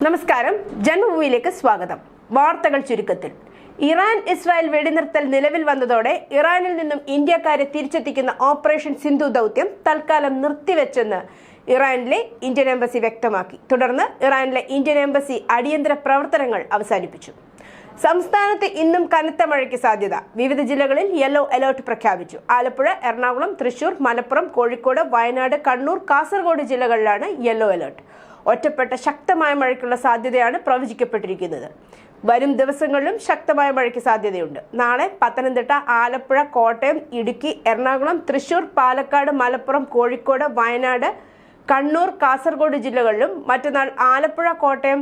നമസ്കാരം. ജന്മഭൂമിയിലേക്ക് സ്വാഗതം. വാർത്തകൾ ചുരുക്കത്തിൽ. ഇറാൻ ഇസ്രായേൽ വെടിനിർത്തൽ നിലവിൽ വന്നതോടെ ഇറാനിൽ നിന്നും ഇന്ത്യക്കാരെ തിരിച്ചെത്തിക്കുന്ന ഓപ്പറേഷൻ സിന്ധു ദൗത്യം തൽക്കാലം നിർത്തിവെച്ചെന്ന് ഇറാനിലെ ഇന്ത്യൻ എംബസി വ്യക്തമാക്കി. തുടർന്ന് ഇറാനിലെ ഇന്ത്യൻ എംബസി അടിയന്തര പ്രവർത്തനങ്ങൾ അവസാനിപ്പിച്ചു. സംസ്ഥാനത്ത് ഇന്നും കനത്ത മഴയ്ക്ക് സാധ്യത. വിവിധ ജില്ലകളിൽ യെല്ലോ അലേർട്ട് പ്രഖ്യാപിച്ചു. ആലപ്പുഴ എറണാകുളം തൃശൂർ മലപ്പുറം കോഴിക്കോട് വയനാട് കണ്ണൂർ കാസർഗോഡ് ജില്ലകളിലാണ് യെല്ലോ അലർട്ട് ഒറ്റപ്പെട്ട ശക്തമായ മഴയ്ക്കുള്ള സാധ്യതയാണ് പ്രവചിക്കപ്പെട്ടിരിക്കുന്നത്. വരും ദിവസങ്ങളിലും ശക്തമായ മഴയ്ക്ക് സാധ്യതയുണ്ട്. നാളെ പത്തനംതിട്ട ആലപ്പുഴ കോട്ടയം ഇടുക്കി എറണാകുളം തൃശൂർ പാലക്കാട് മലപ്പുറം കോഴിക്കോട് വയനാട് കണ്ണൂർ കാസർഗോഡ് ജില്ലകളിലും മറ്റന്നാൾ ആലപ്പുഴ കോട്ടയം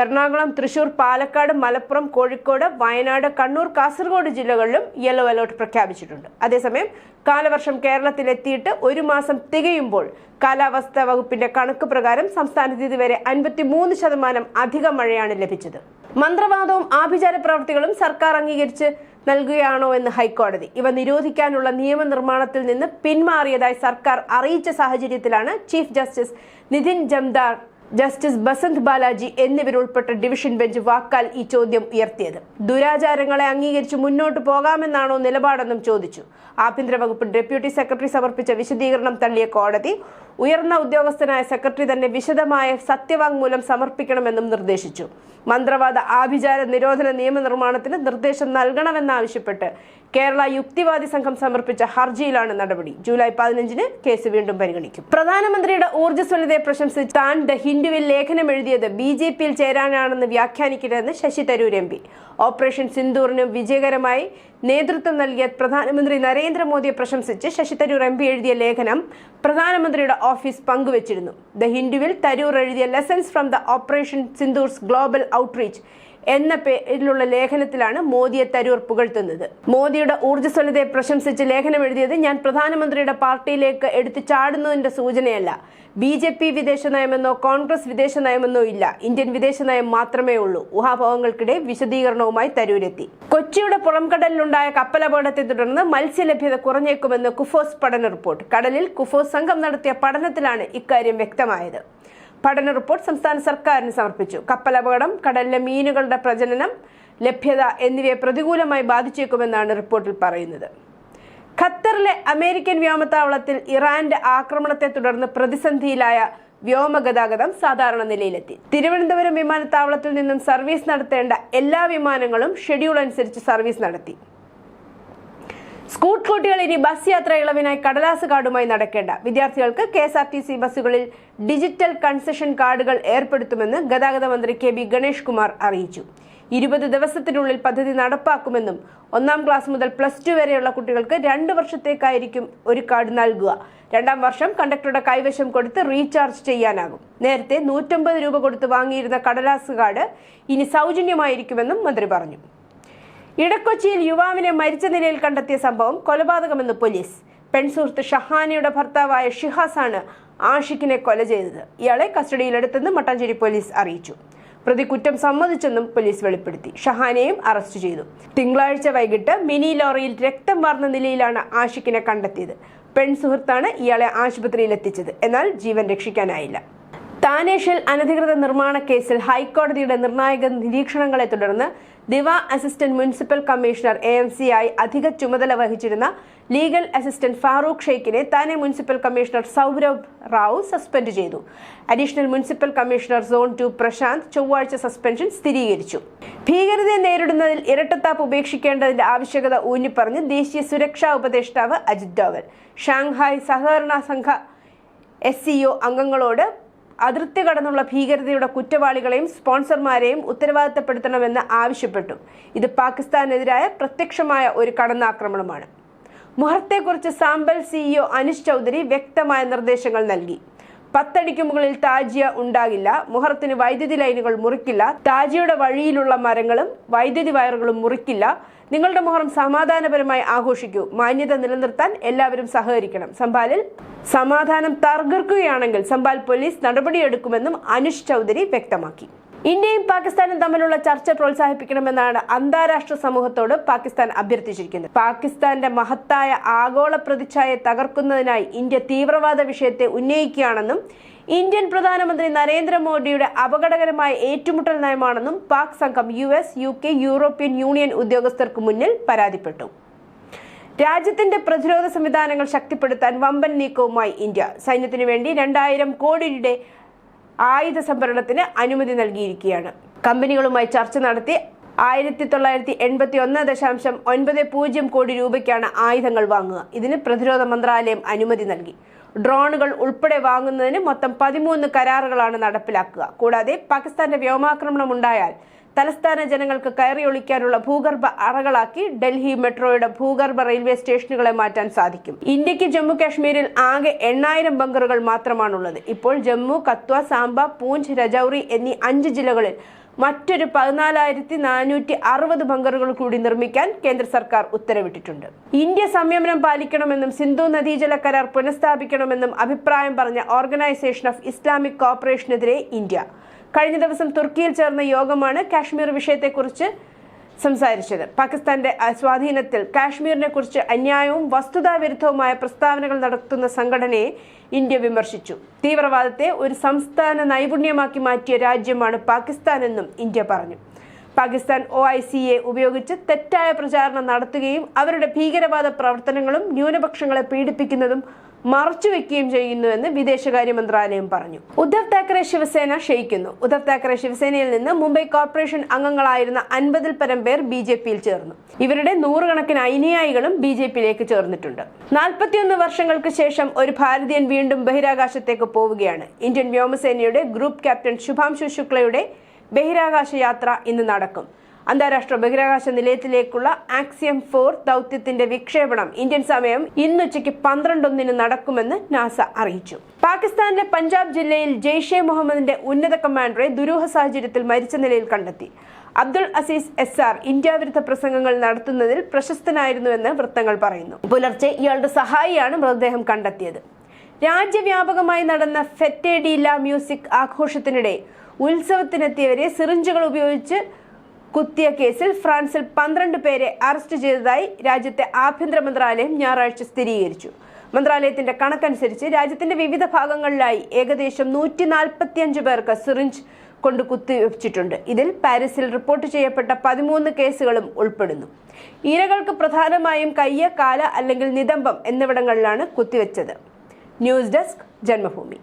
എറണാകുളം തൃശൂർ പാലക്കാട് മലപ്പുറം കോഴിക്കോട് വയനാട് കണ്ണൂർ കാസർഗോഡ് ജില്ലകളിലും യെല്ലോ അലേർട്ട് പ്രഖ്യാപിച്ചിട്ടുണ്ട്. അതേസമയം കാലവർഷം കേരളത്തിലെത്തിയിട്ട് ഒരു മാസം തികയുമ്പോൾ കാലാവസ്ഥാ വകുപ്പിന്റെ കണക്ക് പ്രകാരം സംസ്ഥാനത്ത് ഇതുവരെ അൻപത്തിമൂന്ന് ശതമാനം അധിക മഴയാണ് ലഭിച്ചത്. മന്ത്രവാദവും ആഭിചാര പ്രവർത്തികളും സർക്കാർ അംഗീകരിച്ച് നൽകുകയാണോ എന്ന് ഹൈക്കോടതി. ഇവ നിരോധിക്കാനുള്ള നിയമനിർമ്മാണത്തിൽ നിന്ന് പിന്മാറിയതായി സർക്കാർ അറിയിച്ച സാഹചര്യത്തിലാണ് chief justice Nitin Jamdar justice Basant Balaji എന്നിവരുൾപ്പെട്ട division bench വാക്കാൽ ഈ ചോദ്യം ഉയർത്തിയത്. ദുരാചാരങ്ങളെ അംഗീകരിച്ച് മുന്നോട്ട് പോകാമെന്നാണോ നിലപാടെന്നും ചോദിച്ചു. ആഭ്യന്തര വകുപ്പ് ഡെപ്യൂട്ടി സെക്രട്ടറി സമർപ്പിച്ച വിശദീകരണം തള്ളിയ കോടതി ഉയർന്ന ഉദ്യോഗസ്ഥനായ സെക്രട്ടറി തന്നെ വിശദമായ സത്യവാങ്മൂലം സമർപ്പിക്കണമെന്നും നിർദ്ദേശിച്ചു. മന്ത്രവാദ ആഭിചാര നിരോധന നിയമനിർമ്മാണത്തിന് നിർദ്ദേശം നൽകണമെന്നാവശ്യപ്പെട്ട് കേരള യുക്തിവാദി സംഘം സമർപ്പിച്ച ഹർജിയിലാണ് നടപടി. ജൂലൈ പതിനഞ്ചിന് കേസ് വീണ്ടും പരിഗണിക്കും. പ്രധാനമന്ത്രിയുടെ ഊർജസ്വലതയെ പ്രശംസിച്ച് താൻ ദ ഹിന്ദുവിൽ ലേഖനം എഴുതിയത് ബി ജെ പിയിൽ ചേരാനാണെന്ന് വ്യാഖ്യാനിക്കരുതെന്ന് Shashi Tharoor M P. Operation സിന്ദൂറിന് വിജയകരമായി നേതൃത്വം നൽകിയ പ്രധാനമന്ത്രി നരേന്ദ്രമോദിയെ പ്രശംസിച്ച് ശശി തരൂർ എം പി എഴുതിയ ലേഖനം പ്രധാനമന്ത്രിയുടെ ഓഫീസ് പങ്കുവച്ചിരുന്നു. ദ ഹിന്ദുവിൽ തരൂർ എഴുതിയ lessons from the operation Sindoor's global outreach എന്ന പേരിലുള്ള ലേഖനത്തിലാണ് മോദിയെ തരൂർ പുകഴ്ത്തുന്നത്. മോദിയുടെ ഊർജസ്വലതയെ പ്രശംസിച്ച് ലേഖനം എഴുതിയത് ഞാൻ പ്രധാനമന്ത്രിയുടെ പാർട്ടിയിലേക്ക് എടുത്തു ചാടുന്നതിന്റെ സൂചനയല്ല. ബി ജെ പി വിദേശ നയമെന്നോ കോൺഗ്രസ് വിദേശ നയമെന്നോ ഇല്ല. ഇന്ത്യൻ വിദേശ നയം മാത്രമേ ഉള്ളൂ. ഊഹാഭോഹങ്ങൾക്കിടെ വിശദീകരണവുമായി തരൂരെത്തി. കൊച്ചിയുടെ പുറംകടലിലുണ്ടായ കപ്പലപകടത്തെ തുടർന്ന് മത്സ്യലഭ്യത കുറഞ്ഞേക്കുമെന്ന് കുഫോസ് പഠന റിപ്പോർട്ട്. കടലിൽ കുഫോസ് സംഘം നടത്തിയ പഠനത്തിലാണ് ഇക്കാര്യം വ്യക്തമായത്. പഠന റിപ്പോർട്ട് സംസ്ഥാന സർക്കാരിന് സമർപ്പിച്ചു. കപ്പലപകടം കടലിലെ മീനുകളുടെ പ്രജനനം ലഭ്യത എന്നിവയെ പ്രതികൂലമായി ബാധിച്ചേക്കുമെന്നാണ് റിപ്പോർട്ടിൽ പറയുന്നത്. ഖത്തറിലെ അമേരിക്കൻ വ്യോമത്താവളത്തിൽ ഇറാന്റെ ആക്രമണത്തെ തുടർന്ന് പ്രതിസന്ധിയിലായ വ്യോമഗതാഗതം സാധാരണ നിലയിലെത്തി. തിരുവനന്തപുരം വിമാനത്താവളത്തിൽ നിന്നും സർവീസ് നടത്തേണ്ട എല്ലാ വിമാനങ്ങളും ഷെഡ്യൂൾ അനുസരിച്ച് സർവീസ് നടത്തി. സ്കൂൾ കുട്ടികൾ ഇനി ബസ് യാത്ര ഇളവിനായി കടലാസ് കാർഡുമായി നടക്കേണ്ട. വിദ്യാർത്ഥികൾക്ക് K S R T C ബസ്സുകളിൽ ഡിജിറ്റൽ കൺസെഷൻ കാർഡുകൾ ഏർപ്പെടുത്തുമെന്ന് ഗതാഗത മന്ത്രി കെ ബി ഗണേഷ് കുമാർ അറിയിച്ചു. ഇരുപത് ദിവസത്തിനുള്ളിൽ പദ്ധതി നടപ്പാക്കുമെന്നും ഒന്നാം ക്ലാസ് മുതൽ പ്ലസ് ടു വരെയുള്ള കുട്ടികൾക്ക് രണ്ട് വർഷത്തേക്കായിരിക്കും ഒരു കാർഡ് നൽകുക. രണ്ടാം വർഷം കണ്ടക്ടറുടെ കൈവശം കൊടുത്ത് റീചാർജ് ചെയ്യാനാകും. നേരത്തെ നൂറ്റമ്പത് രൂപ കൊടുത്ത് വാങ്ങിയിരുന്ന കടലാസ് കാർഡ് ഇനി സൗജന്യമായിരിക്കുമെന്നും മന്ത്രി പറഞ്ഞു. ഇടക്കൊച്ചിയിൽ യുവാവിനെ മരിച്ച നിലയിൽ കണ്ടെത്തിയ സംഭവം കൊലപാതകമെന്ന് പോലീസ്. പെൺസുഹൃത്ത് ഷഹാനയുടെ ഭർത്താവായ ഷിഹാസാണ് ആഷിഖിനെ കൊല ചെയ്തത്. ഇയാളെ കസ്റ്റഡിയിലെടുത്തെന്ന് മട്ടാഞ്ചേരി പോലീസ് അറിയിച്ചു. പ്രതി കുറ്റം സമ്മതിച്ചെന്നും പോലീസ് വെളിപ്പെടുത്തി. ഷഹാനെയും അറസ്റ്റ് ചെയ്തു. തിങ്കളാഴ്ച വൈകിട്ട് മിനി ലോറിയിൽ രക്തം വാർന്ന നിലയിലാണ് ആഷിഖിനെ കണ്ടെത്തിയത്. പെൺസുഹൃത്താണ് ഇയാളെ ആശുപത്രിയിൽ എത്തിച്ചത് എന്നാൽ ജീവൻ രക്ഷിക്കാനായില്ല. താനേഷിൽ അനധികൃത നിർമ്മാണ കേസിൽ ഹൈക്കോടതിയുടെ നിർണായക നിരീക്ഷണങ്ങളെ തുടർന്ന് ദിവ assistant municipal commissioner A M C ആയി അധിക ചുമതല വഹിച്ചിരുന്ന legal assistant Farooq ഷെയ്ഖിനെ Thane municipal commissioner Saurav Rao suspend ചെയ്തു. Additional municipal commissioner zone two Prashant ചൊവ്വാഴ്ച സസ്പെൻഷൻ സ്ഥിരീകരിച്ചു. ഭീകരതയെ നേരിടുന്നതിൽ ഇരട്ടത്താപ്പ് ഉപേക്ഷിക്കേണ്ടതിന്റെ ആവശ്യകത ഊന്നിപ്പറഞ്ഞ് ദേശീയ സുരക്ഷാ ഉപദേഷ്ടാവ് അജിത് ഡോവൽ. ഷാങ്ഹായ് സഹകരണ സംഘ എസ് സിഒ അംഗങ്ങളോട് അതിർത്തി കടന്നുള്ള ഭീകരതയുടെ കുറ്റവാളികളെയും സ്പോൺസർമാരെയും ഉത്തരവാദിത്തപ്പെടുത്തണമെന്ന് ആവശ്യപ്പെട്ടു. ഇത് പാകിസ്ഥാനെതിരായ പ്രത്യക്ഷമായ ഒരു കടന്നാക്രമണമാണ്. മുഹർത്തെക്കുറിച്ച് സാമ്പൽ സിഇഒ അനിഷ് ചൗധരി വ്യക്തമായ നിർദ്ദേശങ്ങൾ നൽകി. പത്തടിക്ക് മുകളിൽ താജിയ ഉണ്ടാകില്ല. മുഹറത്തിന് വൈദ്യുതി ലൈനുകൾ മുറിക്കില്ല. താജിയുടെ വഴിയിലുള്ള മരങ്ങളും വൈദ്യുതി വയറുകളും മുറിക്കില്ല. നിങ്ങളുടെ മുഹറം സമാധാനപരമായി ആഘോഷിക്കൂ. മാന്യത നിലനിർത്താൻ എല്ലാവരും സഹകരിക്കണം. സംഭാലിൽ സമാധാനം തകർക്കുകയാണെങ്കിൽ സംഭാൽ പോലീസ് നടപടിയെടുക്കുമെന്നും അനുഷ് ചൗധരി വ്യക്തമാക്കി. ഇന്ത്യയും പാകിസ്ഥാനും തമ്മിലുള്ള ചർച്ച പ്രോത്സാഹിപ്പിക്കണമെന്നാണ് അന്താരാഷ്ട്ര സമൂഹത്തോട് പാകിസ്ഥാൻ അഭ്യർത്ഥിച്ചിരിക്കുന്നത്. പാകിസ്ഥാന്റെ മഹത്തായ ആഗോള പ്രതിച്ഛായ തകർക്കുന്നതിനായി ഇന്ത്യ തീവ്രവാദ വിഷയത്തെ ഉന്നയിക്കുകയാണെന്നും ഇന്ത്യൻ പ്രധാനമന്ത്രി നരേന്ദ്രമോദിയുടെ അപകടകരമായ ഏറ്റുമുട്ടൽ നയമാണെന്നും പാക് സംഘം U S U K European union ഉദ്യോഗസ്ഥർക്ക് മുന്നിൽ പരാതിപ്പെട്ടു. രാജ്യത്തിന്റെ പ്രതിരോധ സംവിധാനങ്ങൾ ശക്തിപ്പെടുത്താൻ വമ്പൻ നീക്കവുമായി ഇന്ത്യ. സൈന്യത്തിനു വേണ്ടി രണ്ടായിരം കോടിയുടെ ആയുധ സംഭരണത്തിന് അനുമതി നൽകിയിരിക്കുകയാണ്. കമ്പനികളുമായി ചർച്ച നടത്തി ആയിരത്തി തൊള്ളായിരത്തി എൺപത്തി ഒന്ന് ദശാംശം ഒൻപത് പൂജ്യം കോടി രൂപയ്ക്കാണ് ആയുധങ്ങൾ വാങ്ങുക. ഇതിന് പ്രതിരോധ മന്ത്രാലയം അനുമതി നൽകി. ഡ്രോണുകൾ ഉൾപ്പെടെ വാങ്ങുന്നതിന് മൊത്തം പതിമൂന്ന് കരാറുകളാണ് നടപ്പിലാക്കുക. കൂടാതെ പാകിസ്ഥാന്റെ വ്യോമാക്രമണം ഉണ്ടായാൽ തലസ്ഥാന ജനങ്ങൾക്ക് കയറിയൊളിക്കാനുള്ള ഭൂഗർഭ അറകളാക്കി ഡൽഹി മെട്രോയുടെ ഭൂഗർഭ റെയിൽവേ സ്റ്റേഷനുകളെ മാറ്റാൻ സാധിക്കും. ഇന്ത്യയ്ക്ക് ജമ്മു കാശ്മീരിൽ ആകെ എണ്ണായിരം ബങ്കറുകൾ മാത്രമാണുള്ളത്. ഇപ്പോൾ ജമ്മു കത്വ സാംബ പൂഞ്ച് രജൌറി എന്നീ അഞ്ച് ജില്ലകളിൽ മറ്റൊരു പതിനാലായിരത്തി നാനൂറ്റി അറുപത് ബങ്കറുകൾ കൂടി നിർമ്മിക്കാൻ കേന്ദ്ര സർക്കാർ ഉത്തരവിട്ടിട്ടുണ്ട്. ഇന്ത്യ സംയമനം പാലിക്കണമെന്നും സിന്ധു നദീജല കരാർ പുനഃസ്ഥാപിക്കണമെന്നും അഭിപ്രായം പറഞ്ഞ ഓർഗനൈസേഷൻ ഓഫ് ഇസ്ലാമിക് കോപ്പറേഷനെതിരെ ഇന്ത്യ. കഴിഞ്ഞ ദിവസം തുർക്കിയിൽ ചേർന്ന യോഗമാണ് കാശ്മീർ വിഷയത്തെക്കുറിച്ച് സംസാരിച്ചത്. പാകിസ്ഥാന്റെ സ്വാധീനത്തിൽ കാശ്മീരിനെ കുറിച്ച് അന്യായവും വസ്തുതാവിരുദ്ധവുമായ പ്രസ്താവനകൾ നടത്തുന്ന സംഘടനയെ ഇന്ത്യ വിമർശിച്ചു. തീവ്രവാദത്തെ ഒരു സംസ്ഥാന നൈപുണ്യമാക്കി മാറ്റിയ രാജ്യമാണ് പാകിസ്ഥാനെന്നും ഇന്ത്യ പറഞ്ഞു. പാകിസ്ഥാൻ ഒ ഐ സി എ ഉപയോഗിച്ച് തെറ്റായ പ്രചാരണം നടത്തുകയും അവരുടെ ഭീകരവാദ പ്രവർത്തനങ്ങളും ന്യൂനപക്ഷങ്ങളെ പീഡിപ്പിക്കുന്നതും മറച്ചുവെക്കുകയും ചെയ്യുന്നുവെന്ന് വിദേശകാര്യ മന്ത്രാലയം പറഞ്ഞു. ഉദ്ധവ് താക്കറെ ശിവസേന ക്ഷയിക്കുന്നു. ഉദ്ധവ് താക്കറെ ശിവസേനയിൽ നിന്ന് മുംബൈ കോർപ്പറേഷൻ അംഗങ്ങളായിരുന്ന അൻപതിൽ പരം പേർ ബി ജെ പിയിൽ ചേർന്നു. ഇവരുടെ നൂറുകണക്കിന് അനുയായികളും ബി ജെ പിയിലേക്ക് ചേർന്നിട്ടുണ്ട്. നാൽപ്പത്തിയൊന്ന് വർഷങ്ങൾക്ക് ശേഷം ഒരു ഭാരതീയൻ വീണ്ടും ബഹിരാകാശത്തേക്ക് പോവുകയാണ്. ഇന്ത്യൻ വ്യോമസേനയുടെ ഗ്രൂപ്പ് ക്യാപ്റ്റൻ ശുഭാംശു ശുക്ലയുടെ ബഹിരാകാശ യാത്ര ഇന്ന് നടക്കും. അന്താരാഷ്ട്ര ബഹിരാകാശ നിലയത്തിലേക്കുള്ള ആക്സിയം ഫോർ ദൗത്യത്തിന്റെ വിക്ഷേപണം ഇന്ത്യൻ സമയം ഇന്നുച്ചയ്ക്ക് പന്ത്രണ്ടൊന്നിന് നടക്കുമെന്ന് നാസ അറിയിച്ചു. പാകിസ്ഥാനിലെ പഞ്ചാബ് ജില്ലയിൽ ജെയ്ഷെ മുഹമ്മദിന്റെ ഉന്നത കമാൻഡറെ ദുരൂഹ സാഹചര്യത്തിൽ മരിച്ച നിലയിൽ കണ്ടെത്തി. Abdul Aziz S R India വിരുദ്ധ പ്രസംഗങ്ങൾ നടത്തുന്നതിൽ പ്രശസ്തനായിരുന്നുവെന്ന് വൃത്തങ്ങൾ പറയുന്നു. പുലർച്ചെ ഇയാളുടെ സഹായിയാണ് മൃതദേഹം കണ്ടെത്തിയത്. രാജ്യവ്യാപകമായി നടന്ന ഫെറ്റേഡീല മ്യൂസിക് ആഘോഷത്തിനിടെ ഉത്സവത്തിനെത്തിയവരെ സിറിഞ്ചുകൾ ഉപയോഗിച്ച് കുത്തിയ കേസിൽ ഫ്രാൻസിൽ പന്ത്രണ്ട് പേരെ അറസ്റ്റ് ചെയ്തതായി രാജ്യത്തെ ആഭ്യന്തര മന്ത്രാലയം ഞായറാഴ്ച സ്ഥിരീകരിച്ചു. മന്ത്രാലയത്തിന്റെ കണക്കനുസരിച്ച് രാജ്യത്തിന്റെ വിവിധ ഭാഗങ്ങളിലായി ഏകദേശം നൂറ്റി നാൽപ്പത്തിയഞ്ച് പേർക്ക് സിറിഞ്ച് കൊണ്ട് കുത്തിവെച്ചിട്ടുണ്ട്. ഇതിൽ പാരീസിൽ റിപ്പോർട്ട് ചെയ്യപ്പെട്ട പതിമൂന്ന് കേസുകളും ഉൾപ്പെടുന്നു. ഇരകൾക്ക് പ്രധാനമായും കയ്യ കാല അല്ലെങ്കിൽ നിതംബം എന്നിവിടങ്ങളിലാണ് കുത്തിവെച്ചത്. News desk Janmabhumi.